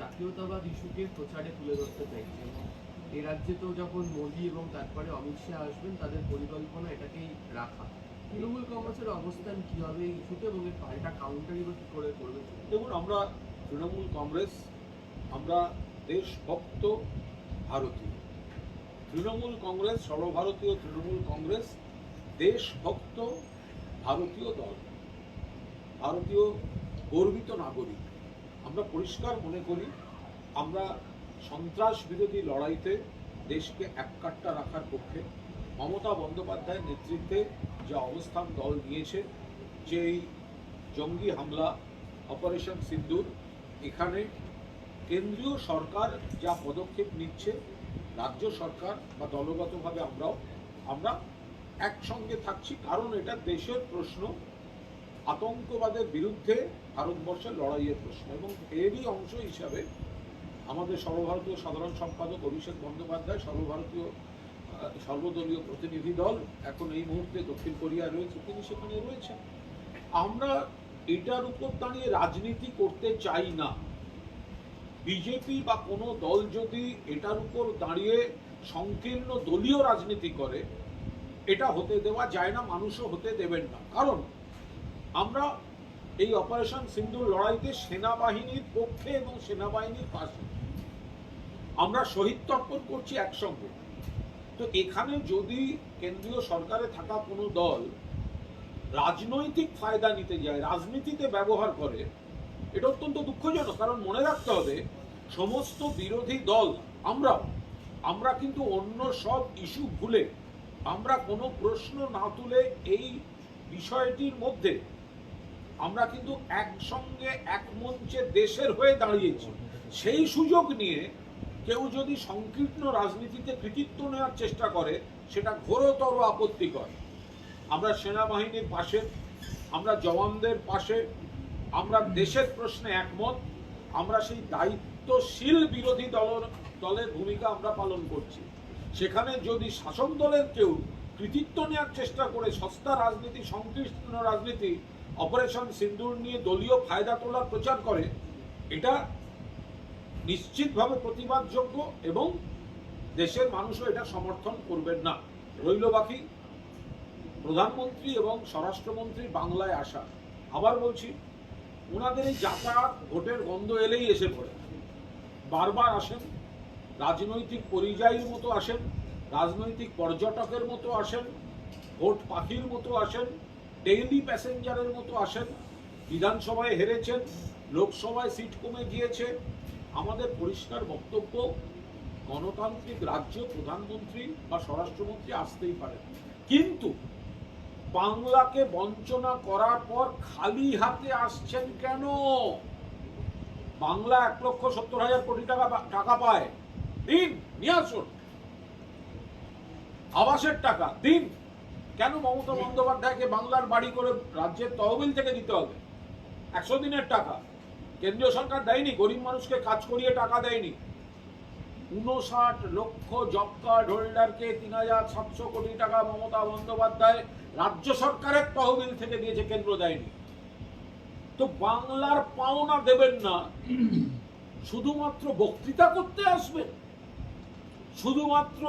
জাতীয়তাবাদ ইস্যুকে প্রচারে তুলে ধরতে চাইছে এবং এ রাজ্যে তো যখন মোদী এবং তারপরে অমিত শাহ আসবেন, তাদের পরিকল্পনা এটাকেই রাখা। তৃণমূল কংগ্রেসের অবস্থান কি হবে এই ইস্যুতে এবং এর পাল্টা কাউন্টারই বা কি করে করবে? দেখুন, আমরা তৃণমূল কংগ্রেস, আমরা দেশভক্ত ভারতীয়। তৃণমূল কংগ্রেস, সর্বভারতীয় তৃণমূল কংগ্রেস, দেশভক্ত ভারতীয় দল, ভারতীয় গর্বিত নাগরিক। আমরা পরিষ্কার মনে করি, আমরা সন্ত্রাস বিরোধী লড়াইতে দেশকে এককাট্টা রাখার পক্ষে মমতা বন্দ্যোপাধ্যায়ের নেতৃত্বে যে অবস্থান দল নিয়েছে যে এই জঙ্গি হামলা, অপারেশন সিন্দুর, এখানে কেন্দ্রীয় সরকার যা পদক্ষেপ নিচ্ছে, রাজ্য সরকার বা দলগতভাবে আমরাও, আমরা একসঙ্গে থাকছি। কারণ এটা দেশের প্রশ্ন আতঙ্কবাদের বিরুদ্ধে ভারতবর্ষের লড়াইয়ের প্রশ্ন এবং এরই অংশ হিসাবে আমাদের সর্বভারতীয় সাধারণ সম্পাদক অভিষেক বন্দ্যোপাধ্যায়, সর্বভারতীয় সর্বদলীয় প্রতিনিধি দল এখন এই মুহূর্তে দক্ষিণ কোরিয়া রয়েছে, তিনি সেখানে রয়েছেন। আমরা এটার উপর দাঁড়িয়ে রাজনীতি করতে চাই না। বিজেপি বা কোনো দল যদি এটার উপর দাঁড়িয়ে সংকীর্ণ দলীয় রাজনীতি করে, এটা হতে দেওয়া যায় না, মানুষও হতে দেবেন না। কারণ আমরা এই অপারেশন সিন্ধুর লড়াইতে সেনাবাহিনীর পক্ষে এবং সেনাবাহিনীর পাশে। আমরা শহীদ তর্পণ করছি একসঙ্গে। তো এখানে যদি কেন্দ্রীয় সরকারে থাকা কোনো দল রাজনৈতিক ফায়দা নিতে যায়, রাজনীতিতে ব্যবহার করে, এটা অত্যন্ত দুঃখজনক, কারণ মনে রাখতে হবে, সমস্ত বিরোধী দল, আমরাও, আমরা কিন্তু অন্য সব ইস্যু ভুলে, আমরা কোনো প্রশ্ন না তুলে এই বিষয়টির মধ্যে আমরা কিন্তু একসঙ্গে এক মঞ্চে দেশের হয়ে দাঁড়িয়েছি। সেই সুযোগ নিয়ে কেউ যদি সংকীর্ণ রাজনীতিতে কৃতিত্ব নেওয়ার চেষ্টা করে, সেটা ঘোরতর আপত্তিকর। আমরা সেনাবাহিনীর পাশে, আমরা জওয়ানদের পাশে, আমরা দেশের প্রশ্নে একমত, আমরা সেই দায়িত্বশীল বিরোধী দলের দলের ভূমিকা আমরা পালন করছি। সেখানে যদি শাসক দলের কেউ কৃতিত্ব নেওয়ার চেষ্টা করে, সস্তা রাজনীতি, সংকীর্ণ রাজনীতি অপারেশন সিন্দুর নিয়ে দলীয় ফায়দা তোলার প্রচার করে, এটা নিশ্চিতভাবে প্রতিবাদযোগ্য এবং দেশের মানুষও এটা সমর্থন করবেন না। রইল বাকি, প্রধানমন্ত্রী এবং স্বরাষ্ট্রমন্ত্রী বাংলায় আসা। আবার বলছি ওনাদের এই যাতায়াত ভোটের গন্ধ এলেই এসে পড়ে। বারবার আসেন, রাজনৈতিক পরিযায়ীর মতো আসেন, রাজনৈতিক পর্যটকের মতো আসেন, ভোট পাখির মতো আসেন ডেইলি প্যাসেঞ্জারের মতো আসেন, বিধানসভায় হেরেছেন, লোকসভায় সিট কমে গিয়েছে। আমাদের পরিষ্কার বক্তব্য, গণতান্ত্রিক রাজ্য প্রধানমন্ত্রী বা স্বরাষ্ট্রমন্ত্রী আসতেই পারেন। কিন্তু বাংলাকে বঞ্চনা করার পর খালি হাতে আসছেন কেন? বাংলা এক লক্ষ সত্তর হাজার কোটি টাকা টাকা পায়। দিন, নিয়ে আসুন। আবাসের টাকা, দিন। কেন মমতা বন্দ্যোপাধ্যায়কে বাংলার বাড়ি করে রাজ্যের তহবিল থেকে দিতে হবে? একশো দিনের টাকা। কেন্দ্রীয় সরকার দেয়নি, গরিব মানুষকে কাজ করিয়ে টাকা দেয়নি। উনষাট লক্ষ জব কার্ড হোল্ডারকে তিন হাজার সাতশো কোটি টাকা মমতা বন্দ্যোপাধ্যায় রাজ্য সরকারের তহবিল থেকে দিয়েছে, কেন্দ্র দেয়নি। তো বাংলার পাওনা দেবেন না, শুধুমাত্র বক্তৃতা করতে আসবেন, শুধুমাত্র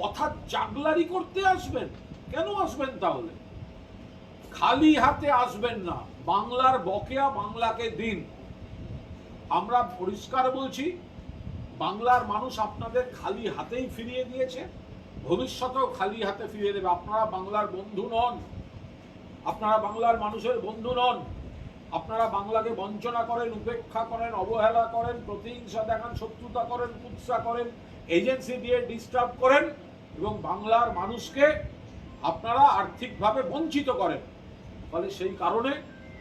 কথা জাগলারি করতে আসবেন কেন আসবেন তাহলে? খালি হাতে আসবেন না। বাংলার বকেয়া বাংলাকে দিন। আমরা পরিষ্কার বলছি, বাংলার মানুষ আপনাদের খালি হাতেই ফিরিয়ে দিয়েছে। ভবিষ্যতেও খালি হাতে ফিরিয়ে দেবে। আপনারা বাংলার বন্ধু নন। আপনারা বাংলার মানুষের বন্ধু নন। আপনারা বাংলাকে বঞ্চনা করেন, উপেক্ষা করেন, অবহেলা করেন, প্রতিহিংসা দেখান, শত্রুতা করেন, কুৎসা করেন, এজেন্সি দিয়ে ডিস্টার্ব করেন এবং বাংলার মানুষকে আপনারা আর্থিকভাবে বঞ্চিত করেন। ফলে সেই কারণে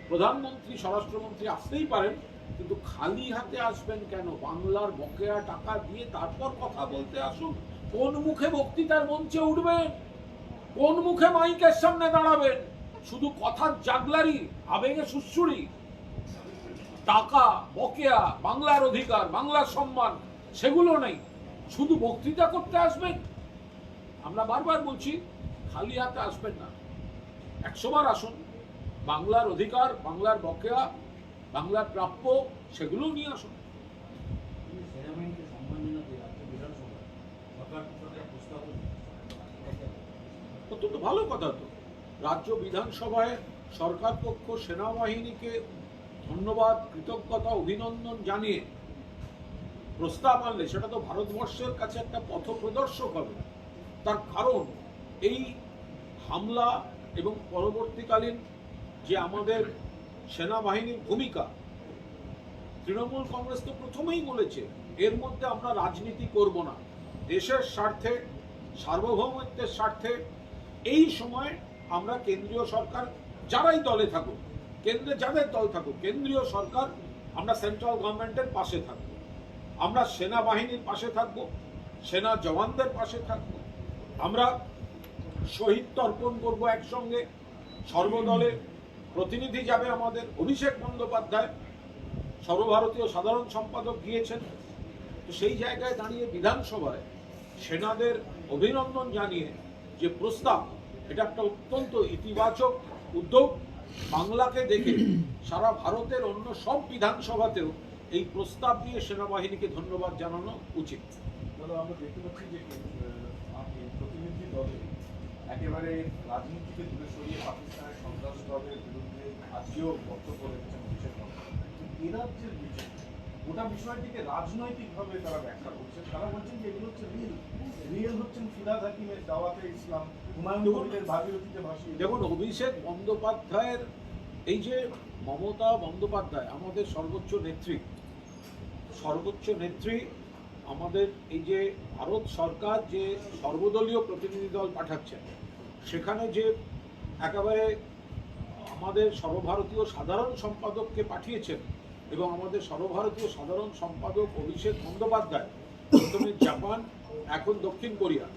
প্রধানমন্ত্রী, স্বরাষ্ট্রমন্ত্রী আসতেই পারেন, কিন্তু খালি হাতে আসবেন কেন? বাংলার বকেয়া টাকা দিয়ে তারপর কথা বলতে আসুন। কোন মুখে বক্তৃতার মঞ্চে উঠবেন? কোন মুখে মাইকের সামনে দাঁড়াবেন? শুধু কথার জাগলারি আবেগে সুশ্রুরি টাকা, বকেয়া, বাংলার অধিকার, বাংলার সম্মান, সেগুলো নেই। শুধু বক্তৃতা করতে আসবেন? আমরা বারবার বলছি খালি হাতে আসবেন না। একশোবার আসুন। বাংলার অধিকার বাংলার বকেয়া বাংলার প্রাপ্য সেগুলোও নিয়ে আসুন। অত্যন্ত ভালো কথা তো। রাজ্য বিধানসভায় সরকার পক্ষ সেনাবাহিনীকে ধন্যবাদ কৃতজ্ঞতা অভিনন্দন জানিয়ে প্রস্তাব আনলে সেটা তো ভারতবর্ষের কাছে একটা পথ প্রদর্শক হবে। তার কারণ এই হামলা এবং পরবর্তীকালীন যে আমাদের সেনাবাহিনীর ভূমিকা, তৃণমূল কংগ্রেস তো প্রথমেই বলেছে, এর মধ্যে আমরা রাজনীতি করব না। দেশের স্বার্থে, সার্বভৌমত্বের স্বার্থে এই সময় আমরা কেন্দ্রীয় সরকার যারাই দলে থাকুক, কেন্দ্রে যাদের দল থাকুক, কেন্দ্রীয় সরকার আমরা সেন্ট্রাল গভর্নমেন্টের পাশে থাকব। আমরা সেনাবাহিনীর পাশে থাকব, সেনা জওয়ানদের পাশে থাকব। আমরা শহীদ তর্পণ করব একসঙ্গে। সর্বদলের প্রতিনিধি যাবে আমাদের অভিষেক বন্দ্যোপাধ্যায়। সর্বভারতীয় সাধারণ সম্পাদক গিয়েছেন। তো সেই জায়গায় দাঁড়িয়ে বিধানসভায় সেনাদের অভিনন্দন জানিয়ে যে প্রস্তাব, এটা একটা অত্যন্ত ইতিবাচক উদ্যোগ। বাংলাকে দেখে সারা ভারতের অন্য সব বিধানসভাতেও এই প্রস্তাব দিয়ে সেনাবাহিনীকে ধন্যবাদ জানানো উচিত। আমরা দেখতে পাচ্ছি যে প্রতিনিধি দলে একেবারে রাজনীতিকে দূরে সরিয়ে পাকিস্তানের সন্ত্রাসবাদের বিরুদ্ধে আজকেও বক্তব্য রেখেছেন অভিষেক বন্দ্যোপাধ্যায়। কিন্তু এ রাজ্যের বিষয় গোটা বিষয়টিকে রাজনৈতিকভাবে তারা ব্যাখ্যা করছেন তারা বলছেন যে এগুলো হচ্ছে রিয়েল রিয়েল হচ্ছেন ফিরাদ হাকিমের দাওয়াতে ইসলাম হুমায়ুন দেখুন- কবিরের ভাগীরথীতে ভাসিয়ে দেখুন অভিষেক বন্দ্যোপাধ্যায়ের এই যে মমতা বন্দ্যোপাধ্যায় আমাদের সর্বোচ্চ নেত্রী সর্বোচ্চ নেত্রী আমাদের এই যে ভারত সরকার যে সর্বদলীয় প্রতিনিধি দল পাঠাচ্ছেন, সেখানে যে একেবারে আমাদের সর্বভারতীয় সাধারণ সম্পাদককে পাঠিয়েছেন এবং আমাদের সর্বভারতীয় সাধারণ সম্পাদক অভিষেক বন্দ্যোপাধ্যায়, প্রথমে জাপান, এখন দক্ষিণ কোরিয়া,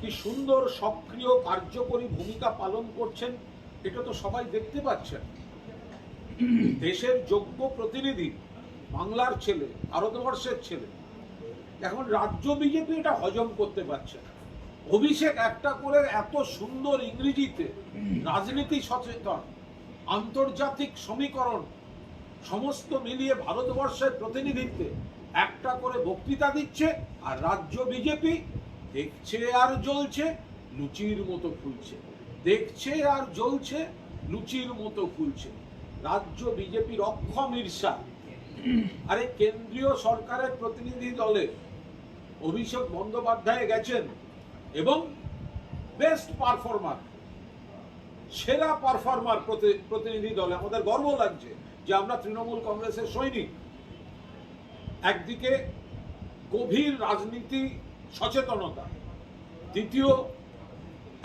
কি সুন্দর সক্রিয় কার্যকরী ভূমিকা পালন করছেন, এটা তো সবাই দেখতে পাচ্ছেন। দেশের যোগ্য প্রতিনিধি, বাংলার ছেলে, ভারতবর্ষের ছেলে এখন রাজ্য বিজেপি এটা হজম করতে পারছে না। অভিষেক একটা করে এত সুন্দর ইংরেজিতে রাজনীতি সচেতন, আন্তর্জাতিক সমীকরণ, সমস্ত মিলিয়ে ভারতবর্ষের প্রতিনিধিত্বে একটা করে বক্তৃতা দিচ্ছে আর রাজ্য বিজেপি দেখছে আর জ্বলছে, লুচির মতো ফুলছে। দেখছে আর জ্বলছে, লুচির মতো ফুলছে। রাজ্য বিজেপির অক্ষম ঈর্ষা। আরে কেন্দ্রীয় সরকারের প্রতিনিধি দলে অভিষেক বন্দ্যোপাধ্যায় গেছেন এবং বেস্ট পারফর্মার সেরা পারফর্মার প্রতিনিধি দলে। আমাদের গর্ব লাগছে যে আমরা তৃণমূল কংগ্রেসের সৈনিক। একদিকে গভীর রাজনীতি, সচেতনতা। দ্বিতীয়,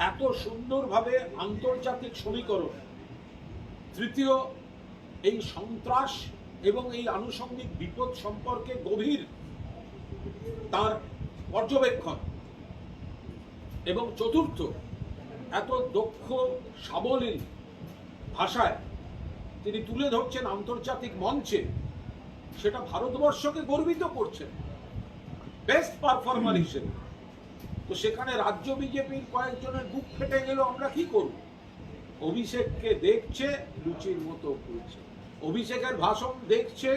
এত সুন্দরভাবে আন্তর্জাতিক সমীকরণ। তৃতীয়, এই সন্ত্রাস এবং এই আনুষঙ্গিক বিপদ সম্পর্কে গভীর তার পর্যবেক্ষণ। এবং চতুর্থ এত দক্ষ সাবলীল ভাষায় তিনি তুলে ধরছেন আন্তর্জাতিক মঞ্চে সেটা ভারতবর্ষকে গর্বিত করছেন বেস্ট পারফর্মার হিসেবে। তো সেখানে রাজ্য বিজেপির কয়েকজনের বুক ফেটে গেল আমরা কি করব? অভিষেককে দেখছে লুচির মতো ফুলছে। অভিষেকের ভাষণ দেখছে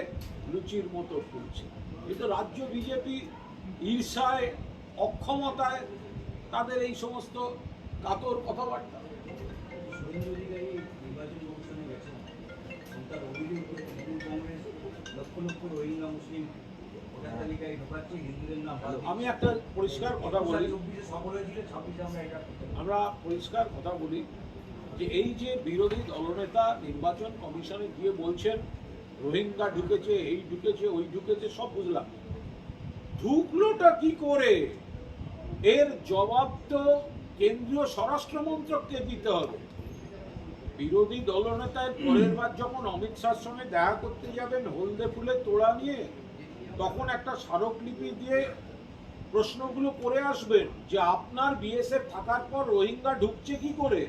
লুচির মতো ফুলছে। কিন্তু রাজ্য বিজেপি ঈর্ষায় অক্ষমতায় তাদের এই সমস্ত কাতর কথাবার্তা। আমি একটা পরিষ্কার কথা বলি। আমরা পরিষ্কার কথা বলি যে এই যে বিরোধী দলনেতা নির্বাচন কমিশনে গিয়ে বলছেন রোহিঙ্গা ঢুকেছে, এই ঢুকেছে, ওই ঢুকেছে, সব বুঝলাম। ঢুকলোটা কি করে? এর জবাব তো কেন্দ্রীয় স্বরাষ্ট্র মন্ত্রককে দিতে হবে। বিরোধী দলনেতায় পরের বার যখন অমিত শাহর সঙ্গে দেখা করতে যাবেন, হলদে ফুলের তোড়া নিয়ে, তখন একটা স্মারকলিপি দিয়ে প্রশ্নগুলো করে আসবেন যে আপনার বিএসএফ থাকার পর রোহিঙ্গা ঢুকছে কি করে?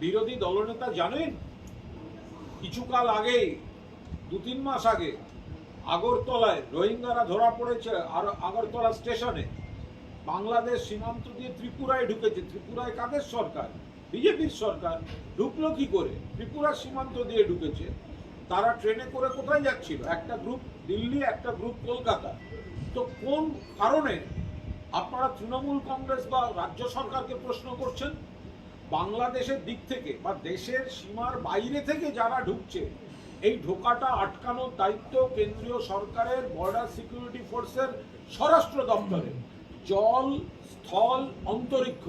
বিরোধী দলনেতা জানেন? কিছুকাল আগে দু তিন মাস আগে আগরতলায় রোহিঙ্গারা ধরা পড়েছে আর আগরতলা স্টেশনে। বাংলাদেশ সীমান্ত দিয়ে ত্রিপুরায় ঢুকেছে। ত্রিপুরায় কাদের সরকার? বিজেপির সরকার। ঢুকলো কি করে? ত্রিপুরার সীমান্ত দিয়ে ঢুকেছে। তারা ট্রেনে করে কোথায় যাচ্ছিল? একটা গ্রুপ দিল্লি, একটা গ্রুপ কলকাতা। তো কোন কারণে আপনারা তৃণমূল কংগ্রেস বা রাজ্য সরকারকে প্রশ্ন করছেন? বাংলাদেশের দিক থেকে বা দেশের সীমার বাইরে থেকে যারা ঢুকছে এই ঢোকাটা আটকানোর দায়িত্ব কেন্দ্রীয় সরকারের বর্ডার সিকিউরিটি ফোর্সের স্বরাষ্ট্র দপ্তরের। জল, স্থল, অন্তরিক্ষ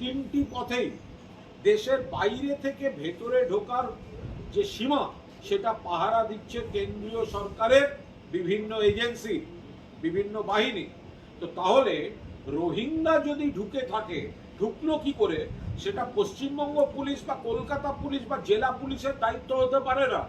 তিনটি পথেই দেশের বাইরে থেকে ভেতরে ঢোকার যে সীমা, সেটা পাহারা দিচ্ছে কেন্দ্রীয় সরকারের বিভিন্ন এজেন্সি, বিভিন্ন বাহিনী। তো তাহলে রোহিঙ্গা যদি ঢুকে থাকে, ঢুকলো কি করে? সেটা পশ্চিমবঙ্গ পুলিশ বা কলকাতা পুলিশ বা জেলা পুলিশের দায়িত্ব হতে পারে না।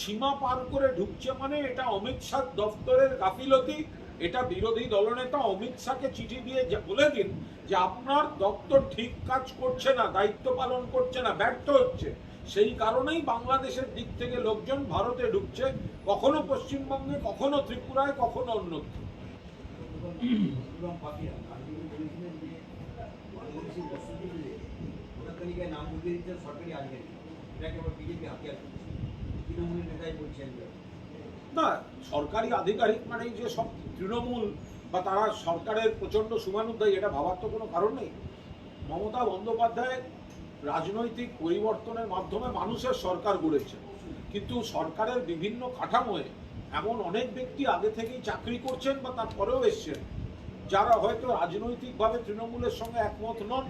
সীমা পার করে ঢুকছে মানে এটা অমিত শাহ দপ্তরের গাফিলতি। এটা বিরোধী দলনেতা অমিত শাহকে চিঠি দিয়ে বলে দিন যে আপনার দপ্তর ঠিক কাজ করছে না, দায়িত্ব পালন করছে না, ব্যর্থ হচ্ছে। সেই কারণেই বাংলাদেশের দিক থেকে লোকজন ভারতে ঢুকছে, কখনো পশ্চিমবঙ্গে, কখনো ত্রিপুরায়, কখনো অন্যত্র সরকারি না, সরকারি আধিকারিক মানে যে সব তৃণমূল বা তারা সরকারের প্রচণ্ড শুভানুদ্দায়ী এটা ভাবার তো কোনো কারণ নেই। মমতা বন্দ্যোপাধ্যায় রাজনৈতিক পরিবর্তনের মাধ্যমে মানুষের সরকার গড়েছে। কিন্তু সরকারের বিভিন্ন কাঠামোয় এমন অনেক ব্যক্তি আগে থেকেই চাকরি করছেন বা তারপরেও এসছেন। যারা হয়তো রাজনৈতিকভাবে তৃণমূলের সঙ্গে একমত নন,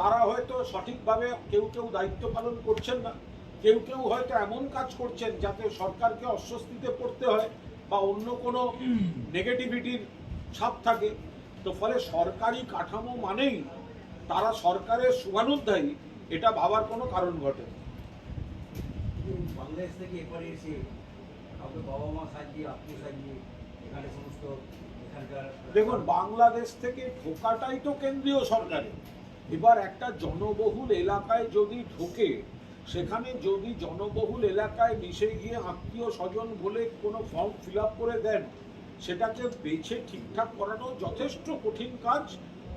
তারা হয়তো সঠিকভাবে কেউ কেউ দায়িত্ব পালন করছেন না কেউ কেউ হয়তো এমন কাজ করছেন যাতে সরকারকে অস্বস্তিতে পড়তে হয় বা অন্য কোনো নেগেটিভিটির ছাপ থাকে তো ফলে সরকারি কাঠামো মানেই তারা সরকারের শুভানুধ্যায়ী, এটা ভাবার কোনো কারণ ঘটে। বাংলাদেশ থেকে এপারে এসে কাউকে বাবা মা সাজিয়ে, আত্মীয় সাজিয়ে, এখানে সমস্ত দেখুন, বাংলাদেশ থেকে ঢোকাটাই তো কেন্দ্রীয় সরকারের। এবার একটা জনবহুল এলাকায় যদি ঢোকে, সেখানে যদি জনবহুল এলাকায় মিশে গিয়ে আত্মীয় স্বজন বলে কোনো ফর্ম ফিল করে দেন, সেটাকে বেছে ঠিকঠাক করানো যথেষ্ট কঠিন কাজ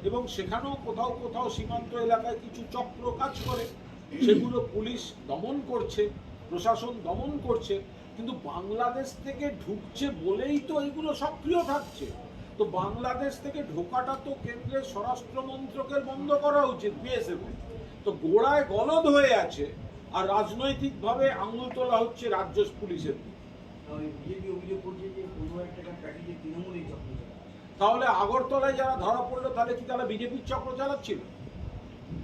এবং সেখানেও কোথাও কোথাও সীমান্ত এলাকায় কিছু চক্র কাজ করে। সেগুলো পুলিশ দমন করছে, প্রশাসন দমন করছে, কিন্তু বাংলাদেশ থেকে ঢুকছে বলেই তো এগুলো সক্রিয় থাকছে। তো বাংলাদেশ থেকে ঢোকাটা তো কেন্দ্রের স্বরাষ্ট্র মন্ত্রকের বন্ধ করা উচিত বিএসএফ তো গোড়ায় গলদ হয়ে আছে আর রাজনৈতিকভাবে আঙুল তোলা হচ্ছে রাজ্য পুলিশের তাহলে আগরতলায় যারা ধরা পড়ল তাহলে কি তারা বিজেপির চক্র চালাচ্ছিল?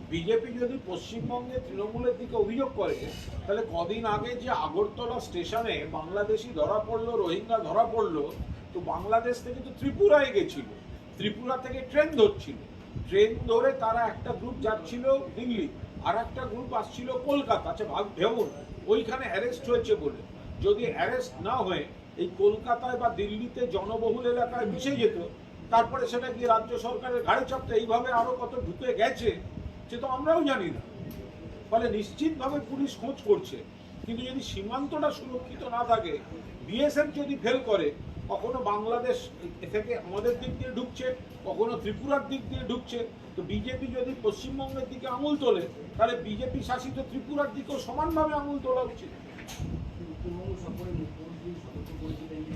বিজেপি যদি পশ্চিমবঙ্গে তৃণমূলের দিকে অভিযোগ করে তাহলে কদিন আগে যে আগরতলা স্টেশনে বাংলাদেশি ধরা পড়ল রোহিঙ্গা ধরা পড়ল তো বাংলাদেশ থেকে তো ত্রিপুরায় গেছিল। ত্রিপুরা থেকে ট্রেন ধরছিল। ট্রেন ধরে তারা একটা গ্রুপ যাচ্ছিল দিল্লি, আর একটা গ্রুপ আসছিল কলকাতা আচ্ছা ভাব ভেবুন ওইখানে অ্যারেস্ট হয়েছে বলে। যদি অ্যারেস্ট না হয়ে, এই কলকাতায় বা দিল্লিতে জনবহুল এলাকায় মিশে যেত, তারপরে সেটা গিয়ে রাজ্য সরকারের ঘাড়ে চাপতে, এইভাবে আরও কত ঢুকে গেছে, সে তো আমরাও জানি না। ফলে নিশ্চিতভাবে পুলিশ খোঁজ করছে। কিন্তু যদি সীমান্তটা সুরক্ষিত না থাকে বিএসএফ যদি ফেল করে কখনো বাংলাদেশ থেকে আমাদের দিক দিয়ে ঢুকছে কখনো ত্রিপুরার দিক দিয়ে ঢুকছে। তো বিজেপি যদি পশ্চিমবঙ্গের দিকে আঙুল তোলে তাহলে বিজেপি শাসিত ত্রিপুরার দিকেও সমানভাবে আঙুল তোলা উচিত। মুখ্যমন্ত্রী সতর্ক করেছিলেন যে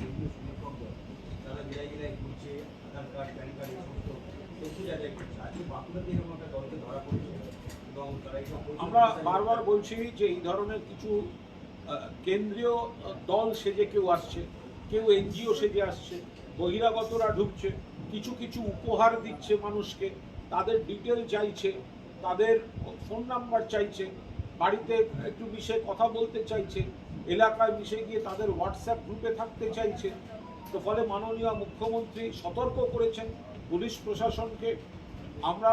তারা জেলায় জেলায় ঘুরছে আধার কার্ড প্যান কার্ড এই সমস্ত তথ্য যাচাই করছে। আজকে বাঁকুড়াতে এরকম একটা দলকে ধরা পড়েছে এবং তারা এইসব আমরা বারবার বলছি যে এই ধরনের কিছু কেন্দ্রীয় দল সেজে কেউ আসছে। কেউ এনজিও সেজে আসছে, বহিরাগতরা ঢুকছে, কিছু কিছু উপহার দিচ্ছে মানুষকে, তাদের ডিটেল চাইছে, তাদের ফোন নাম্বার চাইছে, বাড়িতে একটু মিশে কথা বলতে চাইছে, এলাকায় মিশে গিয়ে তাদের হোয়াটসঅ্যাপ গ্রুপে থাকতে চাইছে। তো ফলে মাননীয় মুখ্যমন্ত্রী সতর্ক করেছেন, পুলিশ প্রশাসনকে। আমরা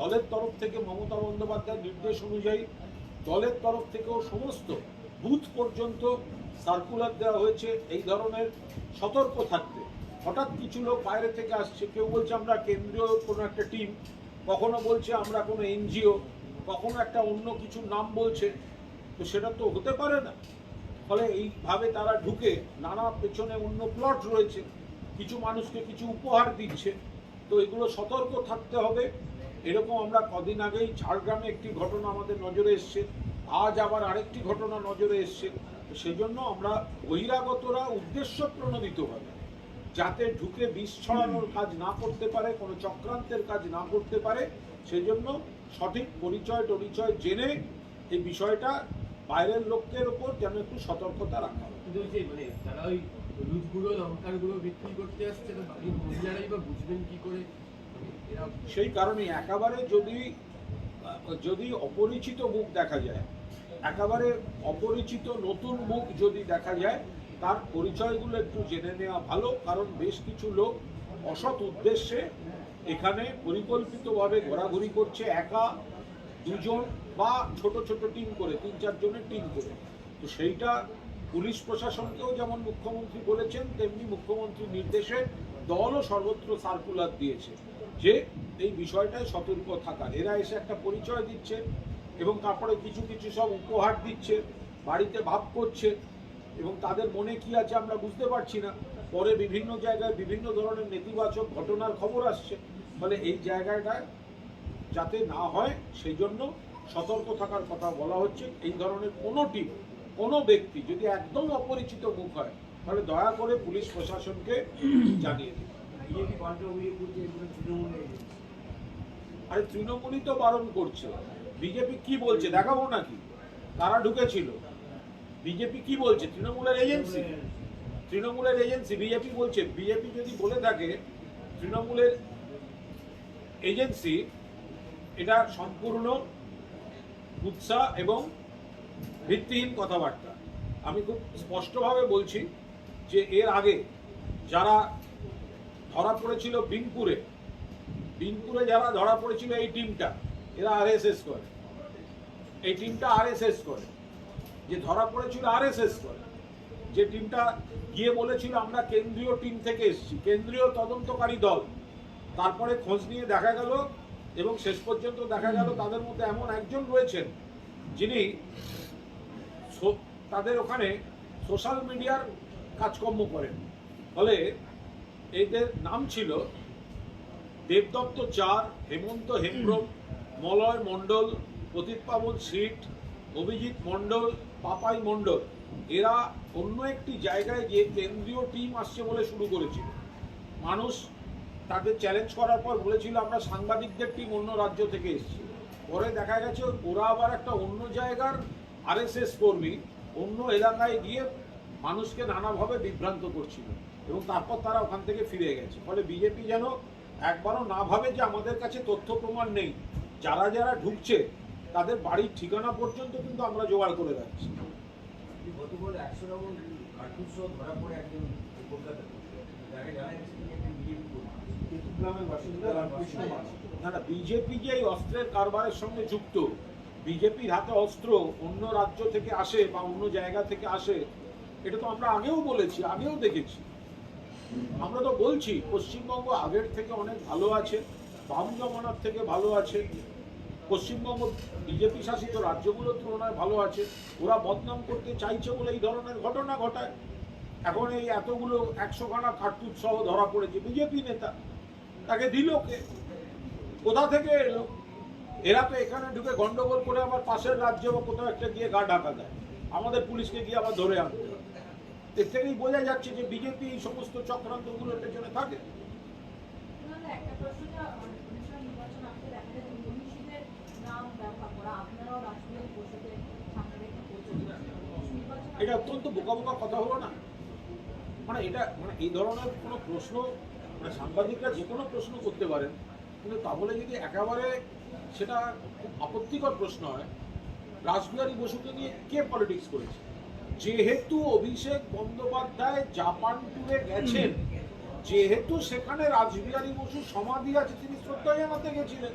দলের তরফ থেকে মমতা বন্দ্যোপাধ্যায়ের নির্দেশ অনুযায়ী দলের তরফ থেকেও সমস্ত বুথ পর্যন্ত সার্কুলার দেওয়া হয়েছে, এই ধরনের সতর্ক থাকতে। হঠাৎ কিছু লোক বাইরে থেকে আসছে, কেউ বলছে আমরা কেন্দ্রীয় কোনো একটা টিম, কখনো বলছে আমরা কোনো এনজিও, কখনো একটা অন্য কিছু নাম বলছে, তো সেটা তো হতে পারে না। ফলে এইভাবে তারা ঢুকে নানা পেছনে অন্য প্লট রয়েছে, কিছু মানুষকে কিছু উপহার দিচ্ছে, তো এগুলো সতর্ক থাকতে হবে। এরকম আমরা কদিন আগেই ঝাড়গ্রামে একটি ঘটনা আমাদের নজরে এসছে, আজ আবার আরেকটি ঘটনা নজরে এসছে। সেই জন্য আমরা বহিরাগতরা উদ্দেশ্য প্রণোদিত হবে যাতে ঢুকে বিষ ছড়ানোর কাজ না করতে পারে কোনো চক্রান্তের কাজ না করতে পারে সেই জন্য সঠিক পরিচয় টরিচয় জেনে এই বিষয়টা বাইরের লোকের ওপর যেন একটু সতর্কতা রাখা হয়। মানে ওই হলুদ গুঁড়ো লঙ্কার গুঁড়ো বিক্রি করতে আসছে বাড়ির মহিলারাই বা বুঝবেন কি করে? সেই কারণে একেবারে যদি যদি অপরিচিত মুখ দেখা যায় একেবারে অপরিচিত নতুন মুখ যদি দেখা যায়, তার পরিচয়গুলো একটু জেনে নেওয়া ভালো, কারণ বেশ কিছু লোক অসৎ উদ্দেশ্যে এখানে পরিকল্পিতভাবে ঘোরাঘুরি করছে একা দুজন বা ছোট ছোট টিম করে, তিন চারজনের টিম করে। তো সেইটা পুলিশ প্রশাসনকেও যেমন মুখ্যমন্ত্রী বলেছেন, তেমনি মুখ্যমন্ত্রীর নির্দেশে দলও সর্বত্র সার্কুলার দিয়েছে যে এই বিষয়টায় সতর্ক থাকার। এরা এসে একটা পরিচয় দিচ্ছে এবং তারপরে কিছু কিছু সব উপহার দিচ্ছে বাড়িতে ভাব করছে এবং তাদের মনে কি আছে আমরা বুঝতে পারছি না। পরে বিভিন্ন জায়গায় বিভিন্ন ধরনের নেতিবাচক ঘটনার খবর আসছে। ফলে এই জায়গাটায় যাতে না হয় সেই জন্য সতর্ক থাকার কথা বলা হচ্ছে। এই ধরনের কোনো টিম কোনো ব্যক্তি যদি একদম অপরিচিত মুখ হয় তাহলে দয়া করে পুলিশ প্রশাসনকে জানিয়ে দিন। আরে তৃণমূলই তো বারণ করছে। বিজেপি কি বলছে দেখাবো নাকি? কারা ঢুকেছিল। বিজেপি কি বলছে? তৃণমূলের এজেন্সি। তৃণমূলের এজেন্সি, বিজেপি বলছে, বিজেপি যদি বলে থাকে, তৃণমূলের এজেন্সি এটা সম্পূর্ণ উৎসাহ এবং ভিত্তিহীন কথাবার্তা। আমি খুব স্পষ্টভাবে বলছি যে এর আগে যারা ধরা পড়েছিল বিনপুরে বিনপুরে যারা ধরা পড়েছিল এই টিমটা, এরা আরএসএস করে। এই টিমটা আরএসএস করে। যে ধরা পড়েছিল আরএসএস করে। যে টিমটা গিয়ে বলেছিল আমরা কেন্দ্রীয় টিম থেকে এসেছি। কেন্দ্রীয় তদন্তকারী দল। তারপরে খোঁজ নিয়ে দেখা গেল এবং শেষ পর্যন্ত দেখা গেল তাদের মধ্যে এমন একজন রয়েছেন যিনি তাদের ওখানে সোশ্যাল মিডিয়ার কাজকর্ম করেন। ফলে এদের নাম ছিল দেবদত্ত চার হেমন্ত হেমব্রম মলয় মণ্ডল প্রতীক পাবন সিট অভিজিৎ মণ্ডল, পাপাই মণ্ডল। এরা অন্য একটি জায়গায় গিয়ে কেন্দ্রীয় টিম আসছে বলে শুরু করেছিল। মানুষ তাদের চ্যালেঞ্জ করার পর বলেছিল, আমরা সাংবাদিকদের টিম অন্য রাজ্য থেকে এসেছি। পরে দেখা গেছে, ওরা আবার একটা অন্য জায়গার আরএসএস কর্মী অন্য এলাকায় গিয়ে মানুষকে নানাভাবে বিভ্রান্ত করছিল এবং তারপর তারা ওখান থেকে ফিরে গেছে। ফলে বিজেপি যেন একবারও না ভাবে যে আমাদের কাছে তথ্য প্রমাণ নেই। যারা যারা ঢুকছে তাদের বাড়ির ঠিকানা পর্যন্ত কিন্তু আমরা জোগাড় করে রাখছি। গতকাল একশো রাউন্ড কার্তুজ সহ ধরা পড়ে একজন কলকাতাতে না না বিজেপি যে এই অস্ত্রের কারবারের সঙ্গে যুক্ত বিজেপির হাতে অস্ত্র অন্য রাজ্য থেকে আসে বা অন্য জায়গা থেকে আসে এটা তো আমরা আগেও বলেছি আগেও দেখেছি। আমরা তো বলছি পশ্চিমবঙ্গ আগের থেকে অনেক ভালো আছে বাম জমানার থেকে ভালো আছে পশ্চিমবঙ্গ বিজেপি শাসিত রাজ্যগুলোর তুলনায় ভালো আছে। ওরা বদনাম করতে চাইছে বলে এই ধরনের ঘটনা ঘটায়। এখন এই এতগুলো একশো খানা কার্তুজ সহ ধরা পড়েছে বিজেপি নেতা। তাকে দিল কে? কোথা থেকে এলো? এরা তো এখানে ঢুকে গন্ডগোল করে আবার পাশের রাজ্যে বা কোথাও একটা গিয়ে গা ঢাকা দেয়। আমাদের পুলিশকে গিয়ে আবার ধরে আনতে। এর থেকেই বোঝা যাচ্ছে যে বিজেপি এই সমস্ত চক্রান্তগুলোর পেছনে থাকে। একটা প্রশ্ন যে, আহ, উনিশশো নির্বাচন আসলে দেখা যায় যে মনীষীদের নাম ব্যবহার করা, আপনারাও রাষ্ট্রীয় পশুদের সামনে রেখে করছেন। নির্বাচন এটা অত্যন্ত বোকা বোকা কথা হলো না? মানে এটা মানে এই ধরনের কোনো প্রশ্ন মানে সাংবাদিকরা যে কোনো প্রশ্ন করতে পারেন কিন্তু তাহলে যদি একেবারে সেটা খুব আপত্তিকর প্রশ্ন হয় রাসবিহারী বসুকে নিয়ে কে পলিটিক্স করেছে? যেহেতু অভিষেক বন্দ্যোপাধ্যায় জাপান ট্যুরে গেছেন যেহেতু সেখানে রাসবিহারী বসু সমাধি আছে তিনি শ্রদ্ধা জানাতে গেছিলেন।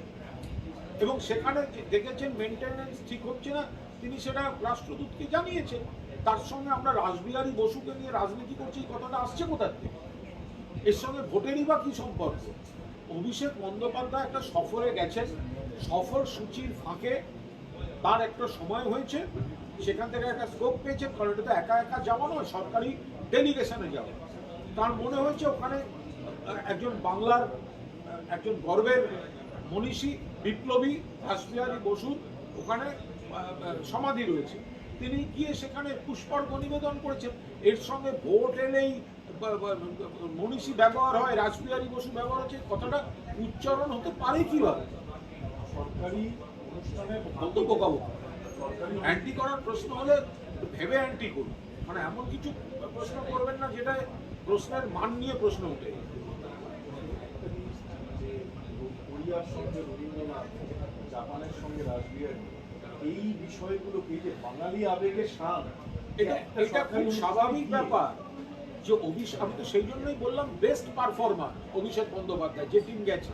এবং সেখানে দেখেছেন মেনটেনেন্স ঠিক হচ্ছে না, তিনি সেটা রাষ্ট্রদূতকে জানিয়েছেন। তার সঙ্গে আমরা রাসবিহারী বসুকে নিয়ে রাজনীতি করছি কথাটা আসছে কোথার থেকে? এর সঙ্গে ভোটেরই বা কি সম্পর্ক? অভিষেক বন্দ্যোপাধ্যায় একটা সফরে গেছেন, সফর সূচির ফাঁকে তার একটা সময় হয়েছে, সেখান থেকে একটা স্কোপ পেয়েছেন কারণ এটা তো একা একা যাওয়া নয়, সরকারি ডেলিগেশনে যাওয়া। তার মনে হয়েছে ওখানে একজন বাংলার একজন গর্বের মনীষী বিপ্লবী রাসবিহারী বসুর ওখানে সমাধি রয়েছে। তিনি গিয়ে সেখানে পুষ্পার্ঘ নিবেদন করেছেন। এর সঙ্গে ভোট এলেই মনীষী ব্যবহার হয় রাসবিহারী বসু ব্যবহার হচ্ছে। কথাটা উচ্চারণ হতে পারে কীভাবে? সরকারি অনুষ্ঠানে পাবো। সরকারি অ্যান্টি করার প্রশ্ন হলে ভেবে অ্যান্টি করুন। মানে এমন কিছু প্রশ্ন করবেন না যেটা প্রশ্নের মান নিয়ে প্রশ্ন উঠে যে কোরিয়ার সঙ্গে রবীন্দ্রনাথ জাপানের সঙ্গে রাসবিহারী এই বিষয়গুলোকে যে বাঙালি আবেগের শান এটা খুব স্বাভাবিক ব্যাপার যে অভিষেক আমি তো সেই জন্যই বললাম বেস্ট পারফরমার অভিষেক বন্দ্যোপাধ্যায় যে টিম গেছে।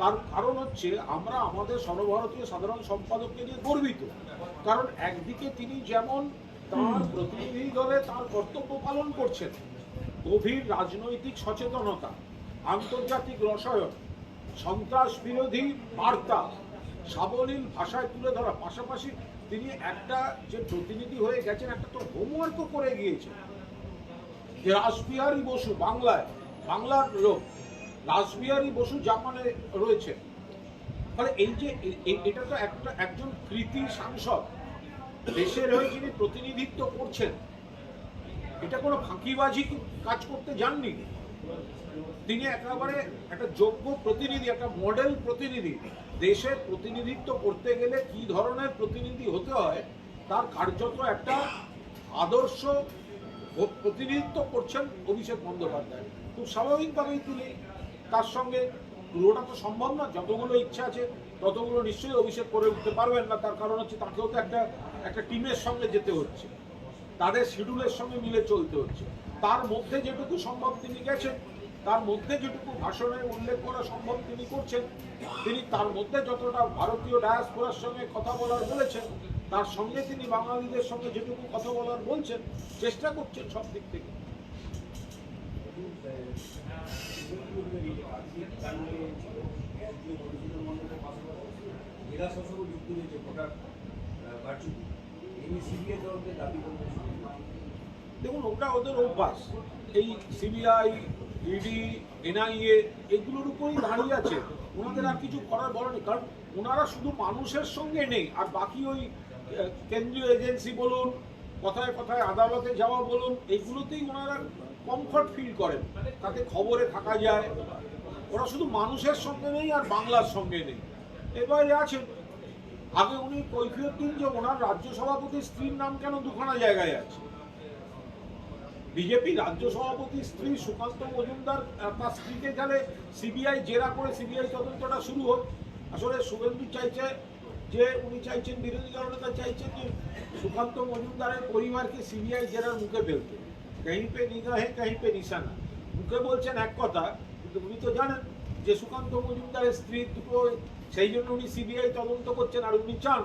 তার কারণ হচ্ছে আমরা আমাদের সর্বভারতীয় সাধারণ সম্পাদককে নিয়ে গর্বিত। কারণ একদিকে তিনি যেমন তার প্রতিনিধি দলে তার কর্তব্য পালন করছেন গভীর রাজনৈতিক সচেতনতা আন্তর্জাতিক রসায়ন সন্ত্রাস বিরোধী বার্তা। সাবলীল ভাষায় তুলে ধরা পাশাপাশি তিনি একটা যে প্রতিনিধি হয়ে গেছেন, একটা তো হোমওয়ার্কও করে গিয়েছেন। যে রাসবিহারী বসু বাংলায়, বাংলার লোক, রাসবিহারী বসু জাপানে রয়েছে ফলে এই যে এটা তো একটা, একজন কৃতি সাংসদ, দেশের হয়ে যিনি প্রতিনিধিত্ব করছেন, এটা কোনো ফাঁকিবাজি কাজ করতে যাননি? তিনি একেবারে একটা যোগ্য প্রতিনিধি, একটা মডেল প্রতিনিধি। দেশের প্রতিনিধিত্ব করতে গেলে কি ধরনের প্রতিনিধি হতে হয়, তার কার্যত একটা আদর্শ প্রতিনিধিত্ব করছেন অভিষেক বন্দ্যোপাধ্যায়। খুব স্বাভাবিকভাবেই তিনি তার সঙ্গে পুরোটা তো সম্ভব না, যতগুলো ইচ্ছা আছে ততগুলো নিশ্চয়ই অভিষেক করে উঠতে পারবেন না, তার কারণ হচ্ছে তাকেও তো একটা একটা টিমের সঙ্গে যেতে হচ্ছে। তাদের শিডিউলের সঙ্গে মিলে চলতে হচ্ছে। তার মধ্যে যেটুকু সম্ভব তিনি গেছেন তার মধ্যে যেটুকু ভাষণে উল্লেখ করা সম্ভব তিনি করছেন, তিনি তার মধ্যে যতটা ভারতীয় ডায়াসপোরার সঙ্গে কথা বলার বলেছেন, তার সঙ্গে তিনি বাঙালিদের সঙ্গে যেটুকু কথা বলার বলছেন, চেষ্টা করছেন সব দিক থেকে। দেখুন, ওটা ওদের অভ্যাস। এই সিবিআই ইডি এনআইএ এগুলোর উপরেই দাঁড়িয়ে আছে। ওনাদের আর কিছু করার বড় নেই। কারণ ওনারা শুধু মানুষের সঙ্গে নেই। আর বাকি ওই কেন্দ্রীয় এজেন্সি বলুন, কথায় কথায় আদালতে যাওয়া বলুন, এগুলোতেই ওনারা কমফর্ট ফিল করেন। তাতে খবরে থাকা যায়। ওরা শুধু মানুষের সঙ্গে নেই আর বাংলার সঙ্গে নেই। এবারে আছেন। আগে উনি কৈফিয়ত দিন যে ওনার রাজ্য সভাপতির স্ত্রীর নাম কেন দুখানা জায়গায় আছে? বিজেপি রাজ্য সভাপতির স্ত্রী সুকান্ত মজুমদার তার স্ত্রীকে গেলে সিবিআই জেরা করে সিবিআই তদন্তটা শুরু হোক। আসলে শুভেন্দু চাইছে যে, উনি চাইছেন বিরোধী দলনেতা চাইছেন যে সুকান্ত মজুমদারের পরিবারকে সিবিআই জেরার মুখে ফেলতে। কাहीं পে নিগাহে কাहीं পে নিশানা মুখে বলছেন এক কথা, কিন্তু উনি তো জানেন যে, সুকান্ত মজুমদারের স্ত্রী দুটো, সেই জন্য উনি সিবিআই তদন্ত করছেন আর উনি চান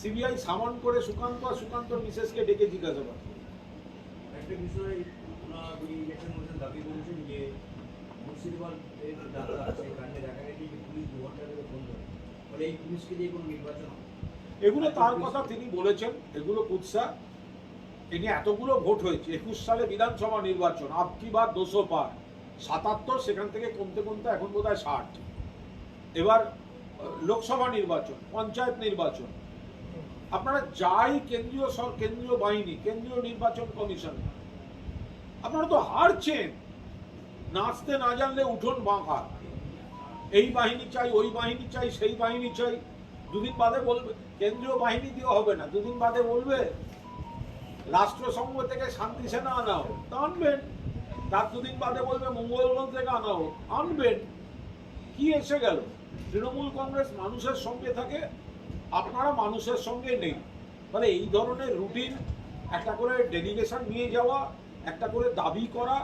সিবিআই সামন করে সুকান্ত আর সুকান্ত মিসেসকে ডেকে জিজ্ঞাসাবাদ। একটা বিষয় ওনার ওই ইলেকশন কমিশন দাবি করেছেন যে মুর্শিদাবাদ দাদা আছে কাণ্ডে দেখা গেছে যে পুলিশ দু ঘণ্টা ধরে ফোন করে। ফলে এই পুলিশকে দিয়ে কোনো নির্বাচন এগুলো তার কথা তিনি বলেছেন এগুলো কুৎসা। তিনি এতগুলো ভোট হয়েছে একুশ সালে বিধানসভা নির্বাচন আপকি বার দুশো পার। সাতাত্তর সেখান থেকে কমতে কমতে এখন বোধ হয় ষাট। এবার লোকসভা নির্বাচন পঞ্চায়েত নির্বাচন। আপনারা যাই কেন্দ্রীয় কেন্দ্রীয় বাহিনী কেন্দ্রীয় নির্বাচন কমিশন আপনারা তো হারছেন। নাচতে না জানলে উঠোন বাঁকা এই বাহিনী চাই, ওই বাহিনী চাই, সেই বাহিনী চাই। দুদিন বাদে বলবে, কেন্দ্রীয় বাহিনী দিয়ে হবে না। দুদিন বাদে বলবে রাষ্ট্রসংঘ থেকে শান্তি সেনা আনা হোক তা আনবেন। তার দুদিন বাদে বলবে মঙ্গলগঞ্জ থেকে আনা হোক আনবেন। কি এসে গেল? তৃণমূল কংগ্রেস মানুষের সঙ্গে থাকে, আপনারা মানুষের সঙ্গে নেই। তাহলে এই ধরনের রুটিন, একটা করে ডেলিগেশন নিয়ে যাওয়া একটা করে দাবি করা,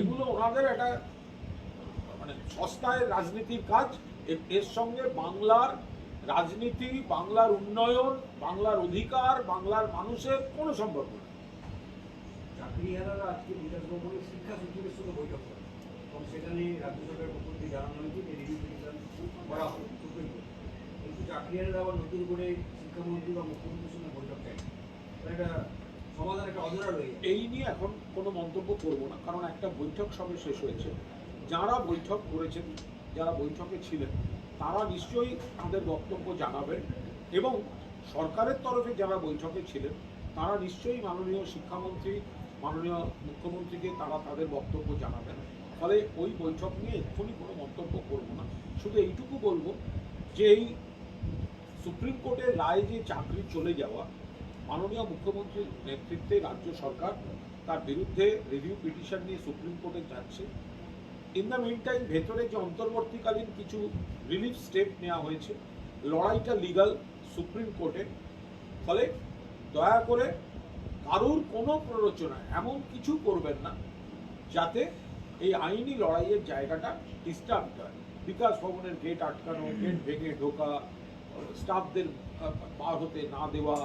এগুলো ওনাদের একটা মানে সস্তায় রাজনীতির কাজ। এর সঙ্গে বাংলার রাজনীতি, বাংলার উন্নয়ন, বাংলার অধিকার, বাংলার মানুষের কোনো সম্পর্ক নেই। আজকে বিকাশ ভবনে শিক্ষা সচিবের সঙ্গে বৈঠক করে এবং সেখানে রাজ্য সরকারের পক্ষ থেকে জানানো হয়েছে আবার নতুন করে শিক্ষামন্ত্রী বা মুখ্যমন্ত্রীর সঙ্গে বৈঠক চাই একটা সমাধান এই নিয়ে এখন কোনো মন্তব্য করব না, কারণ একটা বৈঠক সবে শেষ হয়েছে। যারা বৈঠক করেছেন, যারা বৈঠকে ছিলেন, তারা নিশ্চয়ই তাদের বক্তব্য জানাবেন এবং সরকারের তরফে যারা বৈঠকে ছিলেন, তারা নিশ্চয়ই মাননীয় শিক্ষামন্ত্রী, মাননীয় মুখ্যমন্ত্রীকে তারা তাদের বক্তব্য জানাবেন। ফলে ওই বৈঠক নিয়ে এক্ষুনি কোনো মন্তব্য করব না। শুধু এইটুকু বলব যে এই সুপ্রিম কোর্টের রায় যে চাকরি চলে যাওয়া মাননীয় মুখ্যমন্ত্রীর নেতৃত্বে রাজ্য সরকার তার বিরুদ্ধে রিভিউ পিটিশন নিয়ে সুপ্রিম কোর্টে যাচ্ছে। ইন দ্য টাইম ভেতরে যে অন্তর্বর্তীকালীন কিছু রিলিফ স্টেপ নেওয়া হয়েছে, লড়াইটা লিগাল সুপ্রিম কোর্টে। ফলে দয়া করে কারোর কোনো প্ররোচনা এমন কিছু করবেন না, যাতে এই আইনি লড়াইয়ের জায়গাটা ডিস্টার্ব হয়। বিকাশ ভবনের গেট আটকানো গেট ভেঙে ঢোকা স্টাফদের পার হতে না দেওয়া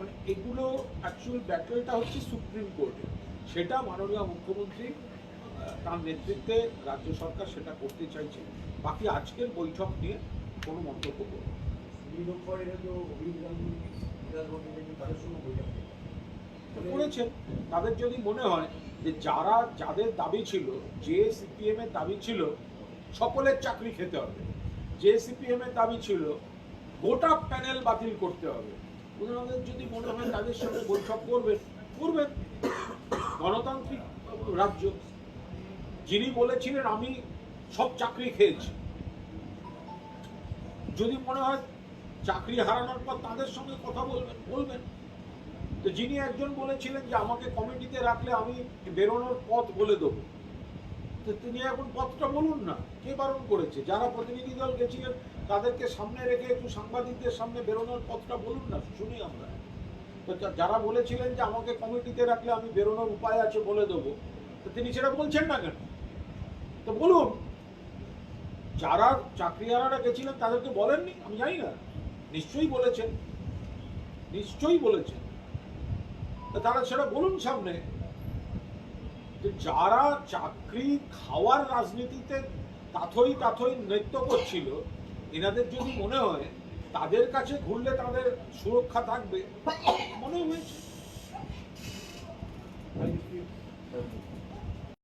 মানে এগুলো অ্যাকচুয়াল ব্যাটেলটা হচ্ছে সুপ্রিম কোর্টে সেটা মাননীয় মুখ্যমন্ত্রী তার নেতৃত্বে রাজ্য সরকার সেটা করতে চাইছে। বাকি আজকের বৈঠক নিয়ে কোনো মন্তব্য করব করেছেন তাদের যদি মনে হয় যে যারা যাদের দাবি ছিল যে সিপিএম এর দাবি ছিল সকলের চাকরি খেতে হবে। যে সিপিএম এর দাবি ছিল গোটা প্যানেল বাতিল করতে হবে। ওনাদের যদি মনে হয় তাদের সঙ্গে বৈঠক করবেন করবেন। গণতান্ত্রিক রাজ্য। যিনি বলেছিলেন, আমি সব চাকরি খেয়েছি। যদি মনে হয় চাকরি হারানোর পর তাদের সঙ্গে কথা বলবেন বলবেন। তো যিনি একজন বলেছিলেন যে, আমাকে কমিটিতে রাখলে আমি বেরোনোর পথ বলে দেবো। তো তিনি এখন পথটা বলুন না, কে বারণ করেছে? যারা প্রতিনিধি দল গেছিলেন তাদেরকে সামনে রেখে একটু সাংবাদিকদের সামনে বেরোনোর পথটা বলুন না, শুনি আমরা। তো যারা বলেছিলেন যে আমাকে কমিটিতে রাখলে আমি বেরোনোর উপায় আছে বলে দেবো, তো তিনি সেটা বলছেন না কেন? তো বলুন, যারা চাকরিহারারা গেছিলেন তাদেরকে বলেননি? আমি জানি না। নিশ্চয়ই বলেছেন। নিশ্চয়ই বলেছেন। তারা সেটা বলুন সামনে। যে যারা চাকরি খাওয়ার রাজনীতিতে তাথই তাথই নৃত্য করছিল এনাদের যদি মনে হয় তাদের কাছে ঘুরলে তাদের সুরক্ষা থাকবে মনে হয়েছে।